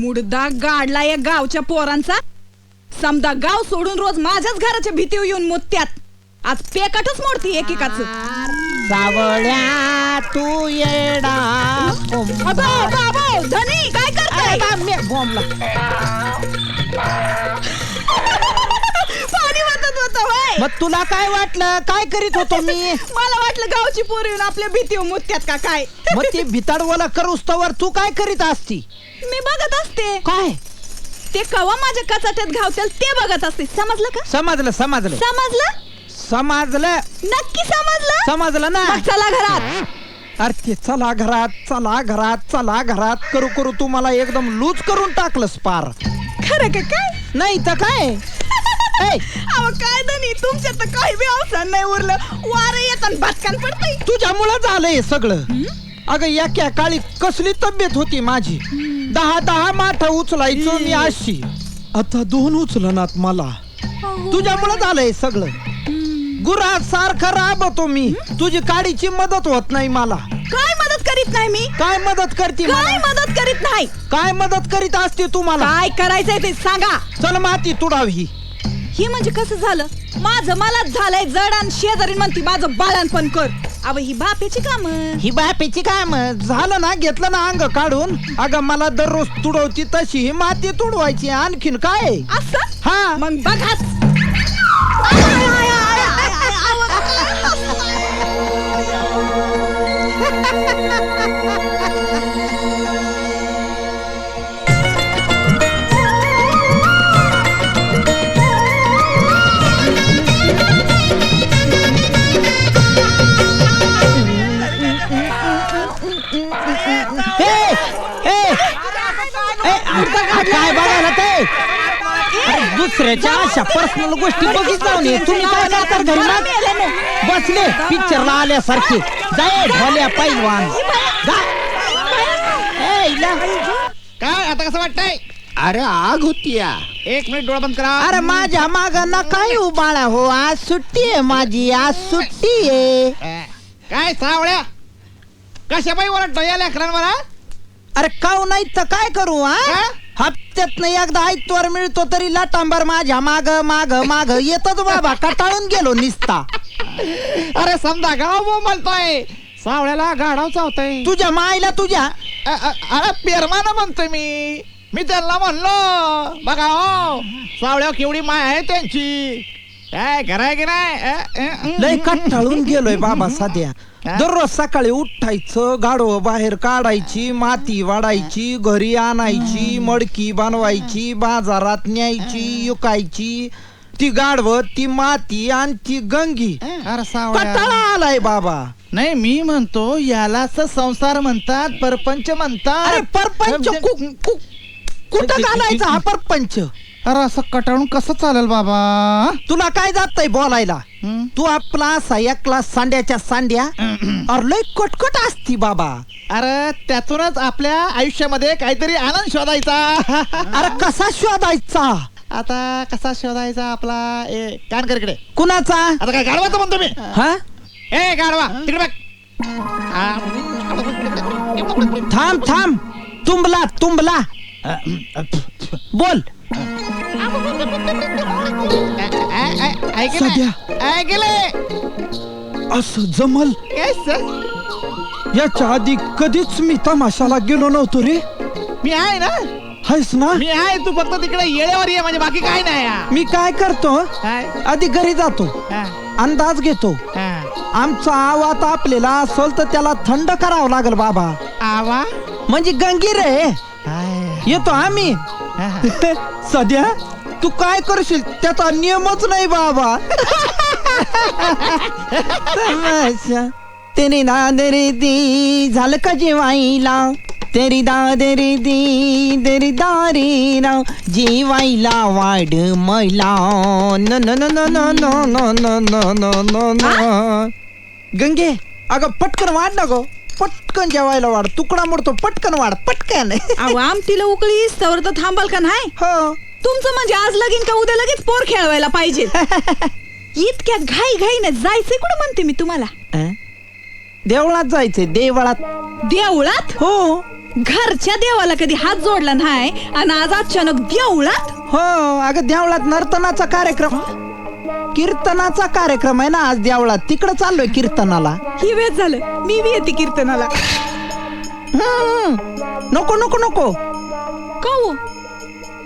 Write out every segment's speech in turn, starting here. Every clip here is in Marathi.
मुडदा गाडला या गावच्या पोरांचा. समदा गाव सोडून रोज माझ्याच घराच्या भीतीवर येऊन मुत्यात. आज पेकटच मोडती एकेकाच. सावळ्या तू येडा धनी काय करताय पाणी वाटत होत होय मग तुला काय वाटलं? काय करीत होतो मी? मला वाटलं गावची पोरी येऊन आपल्या भीतीवर मुत्यात का काय? मग ती भिताडवाला करुस्तवर तू काय करीत असती? मी बघत असते. काय? ते कवा माझ्या कचाट्यात घावतील ते बघत असते. समजलं का? समजलं समजलं. समजलं? समजलं. नक्की समजलं? समजलं ना? मग चला घरात. अरे ते चला घरात चला घरात चला घरात. करू करू तू मला एकदम लूज करून टाकलंस पार. खरं का काय? नाही तर काय? अहो काय धनी तुमच्या तर काही बी अवसर नाही उरलं. वारं येतात भटकन पडतंय. तुझ्यामुळं झालंय हे सगळं. अगं याक्या काळी कसली तब्येत होती माझी? दहा दहा माठ उचलायचो मी अशी. आता दोन उचलनात मला. तुझ्यामुळं झालंय सगळं. गुरा सारखं राबतो मी. तुझी काडीची मदत होत नाही मला. काय मदत करीत नाही मी? काय मदत करते काय मला? मदत करीत नाही? काय मदत करीत असते तुम्हाला काय करायचंय ते सांगा. चल माती तुडावी. ही म्हणजे कसं झालं? माझं मलाच झालंय जड आणि शेजारी म्हणती माझं बाळणपण कर. अव ही बापेची काम. ही बापेची काय मग झालं ना घेतलं ना अंग काढून. अगं मला दररोज तुडवती तशी. ही माती तुडवायची आणखीन काय? असं? हा. मग बघाच. दुसऱ्याच्या अशा पर्सनल गोष्टी बघित. तुम्ही काय करता घरी मग? बसले पिक्चरला आल्यासारखे जाय ढोल्या पैलवान जा. ए, इला. काय आता कसं वाटतंय अरे आग होती या. एक मिनिट डोळा बंद करा अरे माझ्या माग ना काय उबाळा हो आज सुट्टी आहे माझी आज सुट्टी आहे काय सावळ्या कशा बाई ओरडतो या लेकरांवर हा? अरे काऊ नाही तर काय करू हा का? हप्त्यात एकदा आयतवार मिळतो तरी लाटांबर माझ्या माग माग माग. येतच बाबा कटाळून गेलो निसता. अरे समजा गाव बोंबलतोय. सावळ्याला गाढाव चावतोय. तुझ्या मायला तुझ्या अ, अ, अरे पेरमाना म्हणतोय मी. मी त्यांना म्हणलो बघा हो सावळ्या केवढी माय आहे त्यांची. काय कराय की नाही? अ, अ, अ, लय कटाळून गेलोय बाबा सध्या. दररोज सकाळी उठायचं गाडो बाहेर काढायची माती वाढायची घरी आणायची मडकी बनवायची बाजारात न्यायची युकायची. ती गाडव ती माती आणि ती गंगी. अरे सावळ्या. कटाळा आलाय बाबा. नाही मी म्हणतो यालाच संसार म्हणतात परपंच म्हणतात. अरे परपंच कु- कु- कुठं घालायचा हा परपंच? अरे असं कटाळून कसं चालेल बाबा तुला काय जातय बोलायला? हं? तू आपला असा एकला सांड्याच्या सांड्या अरे लय कटकट असती बाबा. अरे त्यातूनच आपल्या आयुष्यामध्ये काहीतरी आनंद शोधायचा. अरे कसा शोधायचा? आता कसा शोधायचा आपला? ए कान कर इकडे. कुणाचा? आता काय गाडवाचं म्हणतो मी? हा? ए गाडवा तिकडे बघ. थांब थांब. तुंबला तुंबला. बोल? सध्या. ऐकलं? असं जमल काय सर? याच्या आधी कधीच मी तमाशाला गेलो नव्हतो रे मी आहे ना हायस ना मी आहे तू फक्त तिकडे येळेवर ये म्हणजे बाकी काय नाही हा. मी काय करतो काय आधी घरी जातो हा, अंदाज घेतो हा. आमचा आवाज आपलेला असेल तर त्याला थंड करावं लागेल बाबा आवा म्हणजे गंगी रे. येतो आम्ही. सध्या तू काय करशील त्याचा नियमच नाही बाबा तमाशा तेरी दादरी दी झालं का जेवायला तेरी दादरी दी तेरी दारी राव जेवायला वाढ मैला न न न न न न न न न न न न गंगे अगं पटकन वाढ ना गो पटकन जेवायला वाढ तुकडा मोडतो पटकन वाढ पटकन. अहो आमटीला उकळी तर तर थांबाल का नाही? हो. तुमचं म्हणजे आज लगीन का उद्या लगेच पोर खेळवायला पाहिजे? इतक्या घाई घाई ना जायचंय कुठं म्हणते मी तुम्हाला? अं? देवळात जायचंय देवळात. देवळात? हो. घरच्या देवाला कधी हात जोडला नाही आणि आज अचानक देवळात? हो अगं देवळात नर्तनाचा कार्यक्रम. कीर्तनाचा कार्यक्रम आहे ना आज देवळात. तिकडं चाललोय कीर्तनाला. ही वेळ झालं मी बी येते कीर्तनाला. नको नको नको. का हो?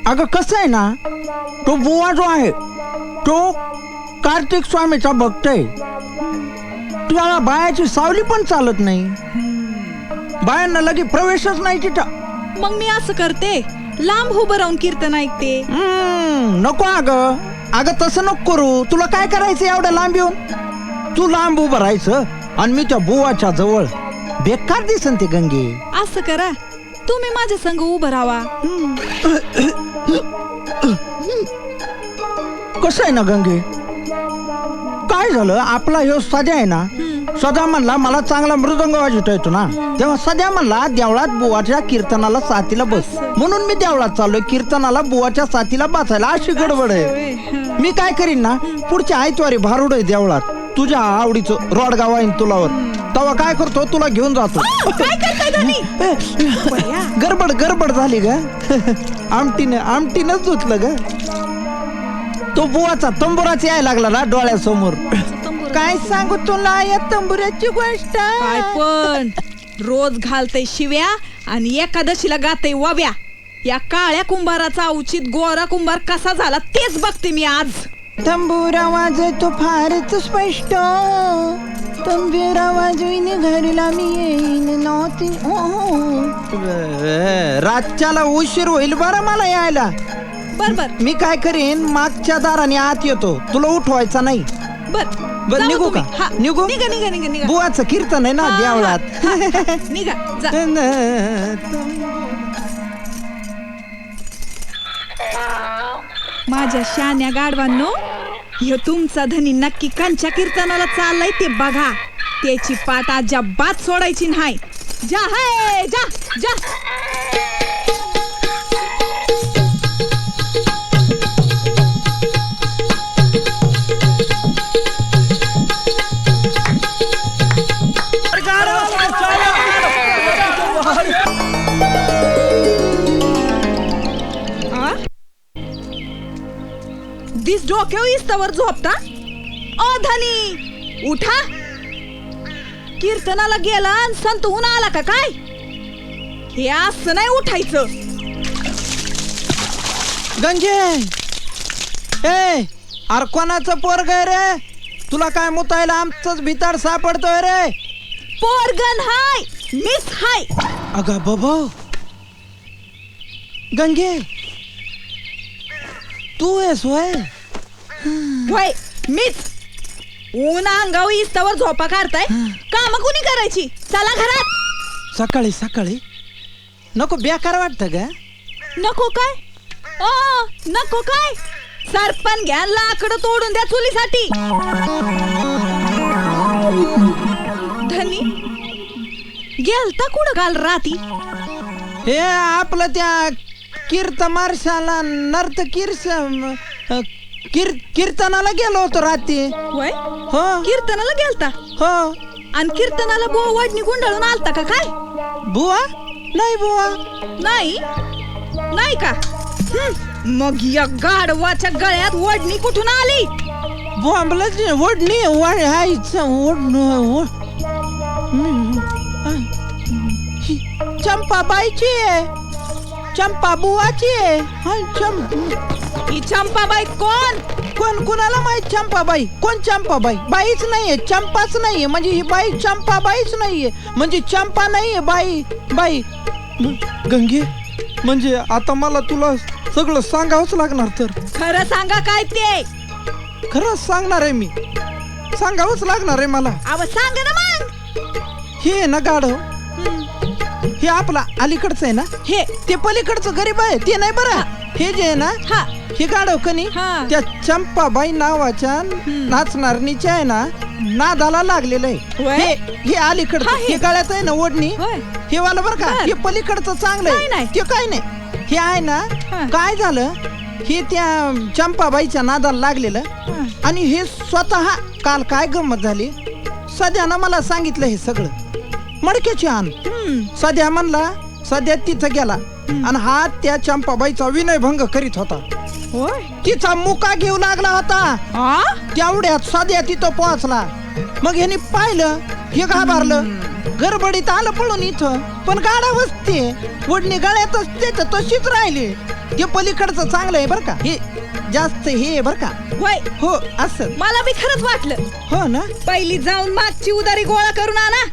अगं कसं आहे ना तो बुवा जो आहे तो कार्तिक स्वामीचा भक्त आहे. त्याला बायाची सावली पण चालत नाही. बायांना लगे प्रवेशच नाही तिथं. मग मी असं करते. लांब उभं राहून कीर्तन ऐकते. हम्म, नको अगं. अगं तसं नको करू. तुला काय करायचं एवढं लांब येऊन? तू लांब उभं राहायचं आणि मी त्या बुवाच्या जवळ बेकार दिसन ते गंगे. असं करा. तुम्ही माझ्या संग उभं राहा. कसं आहे ना गंगे? काय झालं? आपला ह्यो सध्या आहे ना? सदा म्हणला मला चांगला मृदंग वाजवता येतो ना. तेव्हा सध्या म्हणला देवळात बुवाच्या कीर्तनाला साथीला बस. म्हणून मी देवळात चाललोय कीर्तनाला बुवाच्या साथीला बसायला अशी गडबड आहे. मी काय करीन ना पुढच्या आयतवारी भारुड आहे देवळात. तुझ्या आवडीचं रोडगाव आहे तुलावर. तेव्हा काय करतो? तुला घेऊन जातो. काय करताय धनी बया. गडबड गडबड झाली ग. आमटीनं आमटीनच धुतलं ग. तो बुवाचा तंबुराच यायला लागला ना डोळ्यासमोर. काय सांगू तुला? या तंबुऱ्याची गोष्ट. काय पण. रोज घालतय शिव्या आणि एकादशीला गातय वब्या या काळ्या कुंभाराचा उचित गोरा कुंभार कसा झाला तेच बघते मी आज. तंबुरा वाजतो फारच स्पष्ट. तंबुरा वाजवीन घरला मी येईन नव्हती. रातच्याला उशीर होईल बरं मला यायला. बर बर. मी काय करीन? मागच्या दाराने आत येतो. तुला उठवायचा नाही. बर. बर, निघू. का? हा, निघू? निघा निघा निघा निघा बुवाचं कीर्तन आहे ना हा, देवळात हा, हा, निघा जा. माझ्या शान्या गाडवांनो ह्यो तुमचा धनी नक्की कंच्या कीर्तनाला चाललाय ते बघा त्याची पाठ अजिबात सोडायची नाही जा हाय जा जा दिस डोक्यावर इस्तावर झोपता? ओ धनी उठा. कीर्तनाला गेला आणि संत ऊन आला का काय? हे असं नाही उठायचं. गंगे ए अरे कोणाचं पोरग आहे रे? तुला काय मुतायला आमचंच भिताड सापडतोय रे? पोरगन हाय मिस हाय. अगं बाबा. गंगे! तू आहेस वय वय मिस ऊन अंगावर इस्तावर झोपा काढताय. काम कुणी करायची? चला घरात. सकाळी सकाळी. नको बेकार वाटतं ग. नको काय? ओ नको काय? सरपण घ्या लाकडं तोडून द्या चुलीसाठी. धनी गेलता कुठं काल राती? हे आपलं त्या कीर्त मार्शाला नर्त कीर्स कीर कीर्तनाला गेलो होतो रात्री. वय हो. कीर्तनाला गेलता? हो. आणि कीर्तनाला बो वडणी गुंडाळून आलता का काय? बुवा? नाही बुवा. नाही? नाही का? हं, मग या गाढवाच्या गळ्यात वडणी कुठून आली? बोंबलच ओढणी वाढ हायचं ओढणं चंपाबाईची आहे. चंपा बुवाची आहे. हाय, चंप. ही चंपाबाई कोण? कोण कुणाला माहीत चंपाबाई? कोण चंपाबाई? बाईच नाहीये चंपाच नाहीये. म्हणजे ही बाई चंपाबाईच नाहीये. म्हणजे चंपा नाहीये बाई. बाई. गंगे म्हणजे आता मला तुला सगळं सांगावंच लागणार तर. खरं सांगा काय ते? खरंच सांगणार आहे मी. सांगावंच लागणार आहे मला. अव सांग ना मग. हे आहे ना गाढव. हं, आपला अलीकडचं आहे ना हे ते पलीकडचं गरीब आहे ते नाही बरं हे जे आहे ना हा हे गाढव कनी हा. त्या चंपाबाई नावाच्या नाचणारणीच्या आहे ना नादाला लागलेलं आहे? हे हे अलीकडचं हा, हे. आहे ना ओढणी होय हे वाला बरं का बर. हे पलीकडचं चांगलं आहे नाही. ते काय नाही हे आहे ना हा. काय झालं हे त्या चंपाबाईच्या नादाला लागलेलं हा. आणि हे स्वतः काल काय गंमत झाली सध्यानं मला सांगितलं हे सगळं मडक्याची आण. सध्या म्हणला सध्या तिथं गेला. आणि हा त्या चंपाबाईचा विनयभंग करीत होता. होय? तिचा मुका घेऊ लागला होता. आ? तेवढ्यात सध्या तिथं पोहोचला. मग ह्यानी पाहिलं हे घाबरलं. गडबडीत आलं पळून इथं. पण गाडा वसते वडणी गळ्यातच त्याच्या तशीच राहिली. हे पलीकडचं चांगलं आहे बरं का. हे जास्त हे आहे बरं का. होय. हो असं. मला बी खरंच वाटलं. हो ना? पहिली जाऊन मागची उदारी गोळा करून आणा.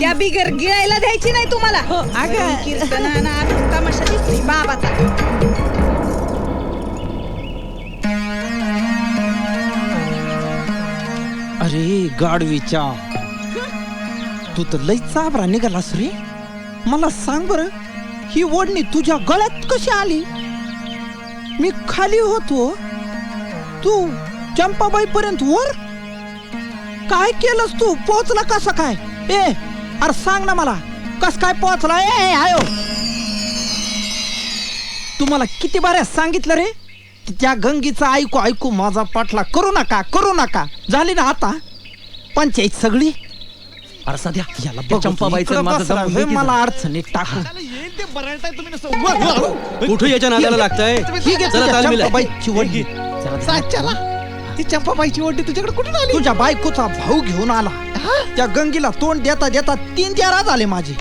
त्या बिगर गिळायला द्यायची नाही तुम्हाला. हो अगं. तमाशा दिसली बाबाचा. अरे गाडवीच्या. तू तर लई चाबरा निघालास रे. मला सांग बर ही ओढणी तुझ्या गळ्यात कशी आली? मी खाली होतो. तू चंपाबाई पर्यंत वर? काय केलंस तू? पोहोचला कसा काय? ए अरे सांग ना मला. कस काय पोहोचला? ए आयो. तुम्हाला किती बाऱ्या सांगितलं रे? की त्या गंगीचा ऐकू ऐकू माझा पाठला करू नका करू नका. झाली ना आता? पंचायत सगळी? अरे सध्या याला त्या चंपाबाईचं माझं बसला मला अडचणीत टाकू. कुठं याच्या नादाला लागतंय? ही चला. चंपाबाईची वडणी. साच्याला ती चंपाबाईची ओढी तुझ्याकडे कुठून आली? तुझ्या बायकोचा भाऊ घेऊन आला. त्या गंगीला तोंड देता देता तीन चार आले माझे.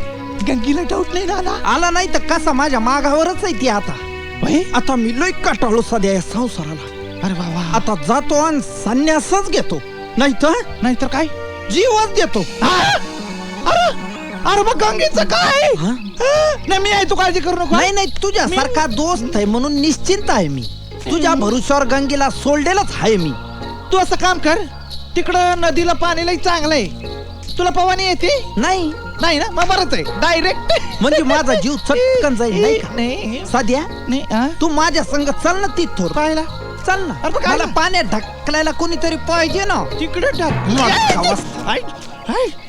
गंगीला डाऊट नाही ना आला आला नाही तर कसा माझ्या मागावरच आहे ती आता. बाई, आता मी लय काटाळू सध्या या संसाराला. अरे वा वा. आता जातो आणि संन्यासच घेतो. नाही तर नाहीतर काय? जीवच देतो! अरे अरे मग गंगेचं काय? हा? नाही मी आहे तू काळजी करू नको. नाही नाही तुझ्यासारखा दोस्त आहे म्हणून निश्चिंत आहे मी. तुझ्या भरुशावर गंगेला सोडलेलंच आहे मी. तू असं काम कर. तिकडं नदीला पाणी लई चांगलं आहे. तुला पवानी येते? नाही. नाही ना? मग बरंच आहे. डायरेक्ट म्हणजे माझा जीव चटकन जाईल नाही का? नाही. सध्या? नाही हा? तू माझ्या संग चल ना तिथोर पाहिला? चल ना. अरे पण काय मला ना? पाण्यात ढकलायला कोणीतरी पाहिजे ना. तिकडे टाक. ऐक, ऐक.